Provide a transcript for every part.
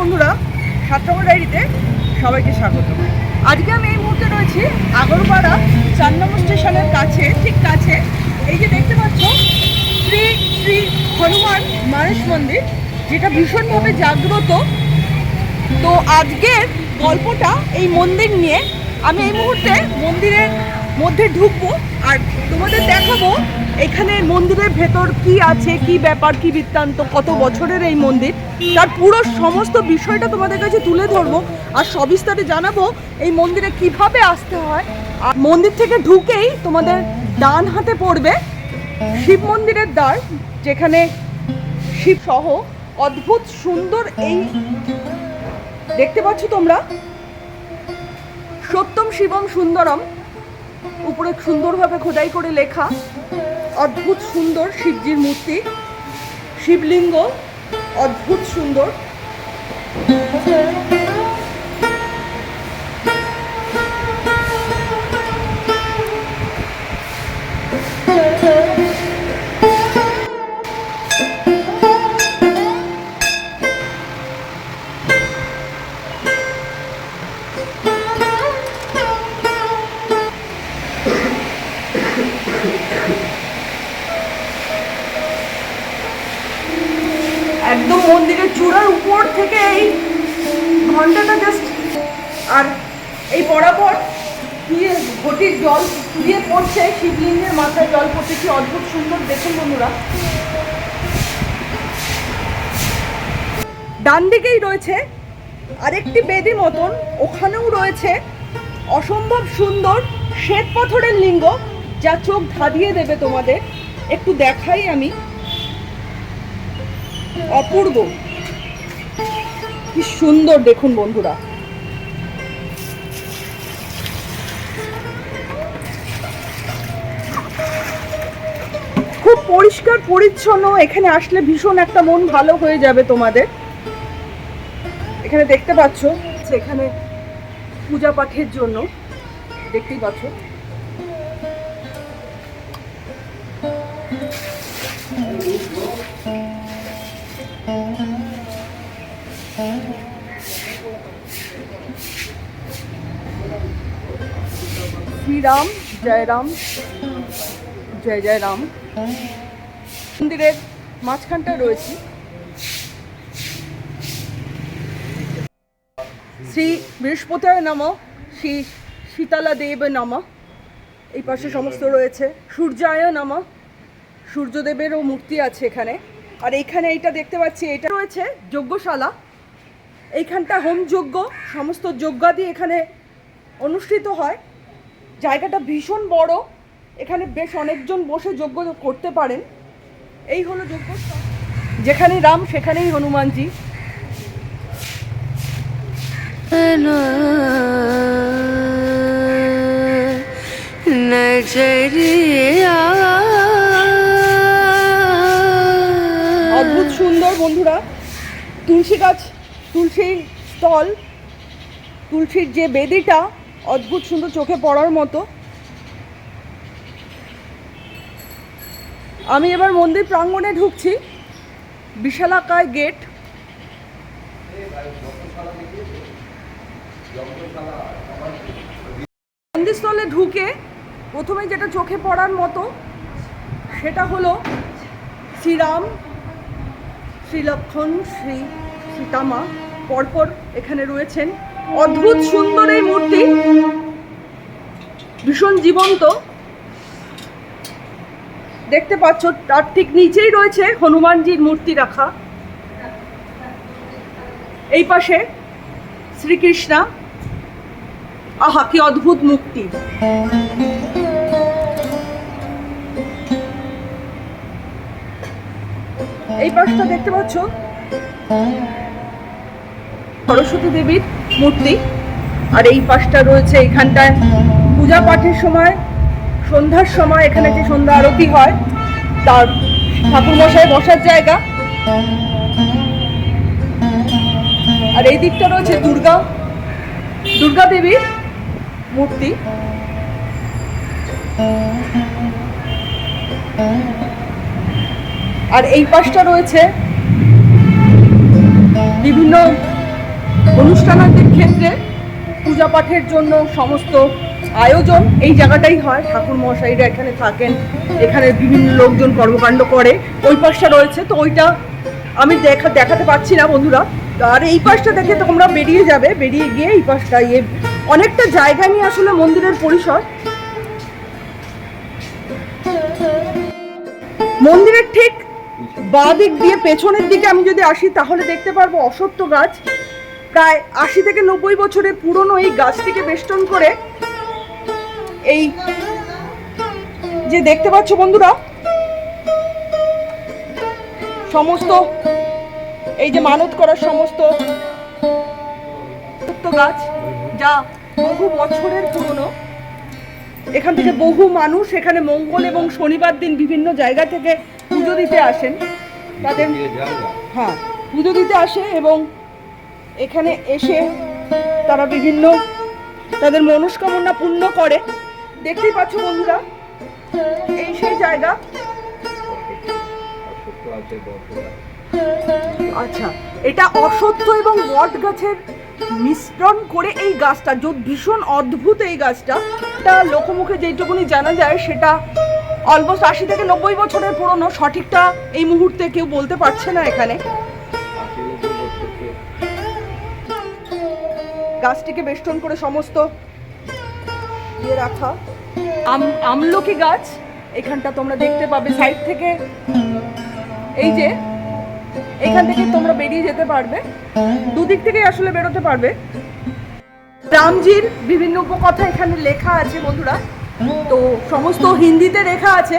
বন্ধুরা সাতরকম ডায়েরিতে সবাইকে স্বাগত। আজকে আমি এই মুহূর্তে রয়েছি আগরপাড়া চার নম্বর স্টেশনের কাছে, ঠিক কাছে। এই যে দেখতে পাচ্ছ, শ্রী শ্রী হনুমান মানস মন্দির, যেটা ভীষণভাবে জাগ্রত। তো আজকের গল্পটা এই মন্দির নিয়ে আমি এই মুহূর্তে মন্দিরের মধ্যে ঢুকবো আর তোমাদের দেখাবো এখানে মন্দিরের ভেতর কি আছে, কি ব্যাপার, কি বৃত্তান্ত, কত বছরের এই মন্দির। তার পুরো সমস্ত বিষয়টা তোমাদের কাছে তুলে ধরবো আর সবিস্তারে জানাব এই মন্দিরে কীভাবে আসতে হয়। আর মন্দির থেকে ঢুকেই তোমাদের ডান হাতে পড়বে শিব মন্দিরের দ্বার, যেখানে শিব সহ অদ্ভুত সুন্দর এই দেখতে পাচ্ছ তোমরা? সত্যম শিবম সুন্দরম, উপরে সুন্দরভাবে খোদাই করে লেখা, অদ্ভুত সুন্দর শিবজির মূর্তি, শিবলিঙ্গ অদ্ভুত সুন্দর। একদম মন্দিরের চূড়ার উপর থেকে এই ঘন্টাটা জাস্ট আর এই বরাবর দিয়ে ঘটির জল দিয়ে পড়ছে, শিবলিঙ্গের মাথায় জল পড়ছে, কি অদ্ভুত সুন্দর দেখুন বন্ধুরা। ডান দিকেই রয়েছে আরেকটি বেদি মতন, ওখানেও রয়েছে অসম্ভব সুন্দর শ্বেত পাথরের লিঙ্গ, যা চোখ ধাঁধিয়ে দেবে তোমাদের। একটু দেখাই আমি। অপূর্ব। কি সুন্দর দেখুন বন্ধুরা। খুব পরিষ্কার, পরিচ্ছন্ন। এখানে আসলে ভীষণ একটা মন ভালো হয়ে যাবে তোমাদের। এখানে দেখতে পাচ্ছ এখানে পূজা পাঠের জন্য, দেখতেই পাচ্ছ। শ্রীরাম জয় রাম জয় জয় রাম মন্দিরের মাঝখানটা রয়েছে। শ্রী বৃহস্পতায় নম, শ্রী শীতলা দেব নম। এই পাশে সমস্ত রয়েছে। সূর্যায় নম। সূর্যদেবেরও মূর্তি আছে এখানে। আর এইখানে এইটা দেখতে পাচ্ছি, এটা রয়েছে যজ্ঞশালা। এইখানটা হোম যজ্ঞ, সমস্ত যজ্ঞাদি এখানে অনুষ্ঠিত হয়। জায়গাটা ভীষণ বড়, এখানে বেশ অনেকজন বসে যজ্ঞ করতে পারেন। এই হলো যজ্ঞ যেখানে রাম, সেখানেই হনুমানজি। নজরিয়া বন্ধুরা, তুলসী গাছ, তুলসী স্থল তুলসীর যে বেদিটা অদ্ভুত সুন্দর চোখে পড়ার মতো। আমি এবার মন্দির প্রাঙ্গণে ঢুকছি, বিশালাকায় গেট। মন্দিরস্থলে ঢুকে প্রথমে যেটা চোখে পড়ার মতো, সেটা হলো শ্রীরাম শ্রীলক্ষণ শ্রী সীতামা পরপর এখানে রয়েছেন। অদ্ভুত সুন্দর এই মূর্তি। ভীষণ জীবন্ত। দেখতে পাচ্ছ, তার ঠিক নিচেই রয়েছে হনুমানজির মূর্তি রাখা। এই পাশে শ্রীকৃষ্ণা। আহা, কি অদ্ভুত মুক্তি এই পাশটা দেখতে পাচ্ছ? সরস্বতী দেবীর মূর্তি। আর এই পাশটা রয়েছে এখানটায় পূজা পাঠের সময়, সন্ধ্যার সময় এখানে যে সন্ধ্যা আরতি হয়, তার ঠাকুর মশাই বসার জায়গা। আর এই দিকটা রয়েছে দুর্গা দুর্গা দেবীর মূর্তি। আর এই পাশটা রয়েছে বিভিন্ন অনুষ্ঠানাদির ক্ষেত্রে পূজা পাঠের জন্য সমস্ত আয়োজন। এই জায়গাটাই হয়। ঠাকুর মশাইরা এখানে থাকেন। এখানে বিভিন্ন লোকজন কর্মকাণ্ড করে। ওই পাশটা রয়েছে। তো ওইটা আমি দেখা, দেখাতে পারছি না বন্ধুরা। আর এই পাশটা দেখে তোমরা বেরিয়ে যাবে। বেরিয়ে গিয়ে এই পাশটা ইয়ে। অনেকটা জায়গা নিয়ে আসলে মন্দিরের পরিসর। মন্দিরের ঠিক বাঁ দিক দিয়ে পেছনের দিকে আমি যদি আসি, তাহলে দেখতে পারব অসত্য গাছ। প্রায় আশি থেকে নব্বই বছরের পুরনো এই গাছটিকে বেষ্টন করে এই যে দেখতে পাচ্ছ বন্ধুরা, সমস্ত এই যে মানত করার সমস্ত গাছ যা বহু বছরের পুরনো। এখান থেকে বহু মানুষ এখানে মঙ্গল এবং শনিবার দিন বিভিন্ন জায়গা থেকে পুজো দিতে আসেন। তাদের হ্যাঁ পুজো দিতে আসে এবং এখানে এসে তারা বিভিন্ন তাদের মনস্কামনা পূর্ণ করে। দেখতেই পাচ্ছ বন্ধুরা এই সেই জায়গা। আচ্ছা এটা অসত্য এবং বট গাছের মিশ্রণ করে এই গাছটা ভীষণ অদ্ভুত এই গাছটা। তা লোকমুখে যেইটুকুনি জানা যায়, সেটা অলমোস্ট আশি থেকে নব্বই বছরের পুরনো, সঠিকটা এই মুহূর্তে কেউ বলতে পারছে না এখানে। গাছটিকে বেষ্টন করে সমস্ত ইয়ে রাখা। আমলকি গাছ, এখানটা তোমরা দেখতে পাবে সাইড থেকে। এই যে, এখান থেকে তোমরা বেরিয়ে যেতে পারবে। দুদিক থেকেই আসলে বেরোতে পারবে। রামজির বিভিন্ন উপকথা এখানে লেখা আছে বন্ধুরা। তো সমস্ত হিন্দিতে লেখা আছে।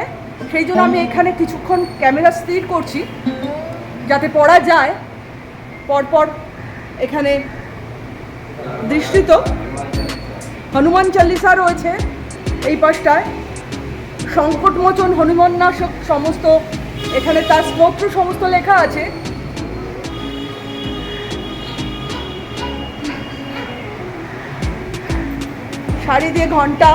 সেই জন্য আমি এখানে কিছুক্ষণ ক্যামেরা স্থির করছি। যাতে পড়া যায়। পরপর এখানে দৃষ্টিত। হনুমান চাল্লিসা রয়েছে এই পাশটায়। সংকটমোচন হনুমান নাশক সমস্ত এখানে তার স্তোত্র সমস্ত লেখা আছে। শাড়ি দিয়ে ঘণ্টা।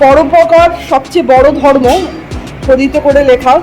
পরোপকার সবচেয়ে বড় ধর্ম খোদিত করে লেখা।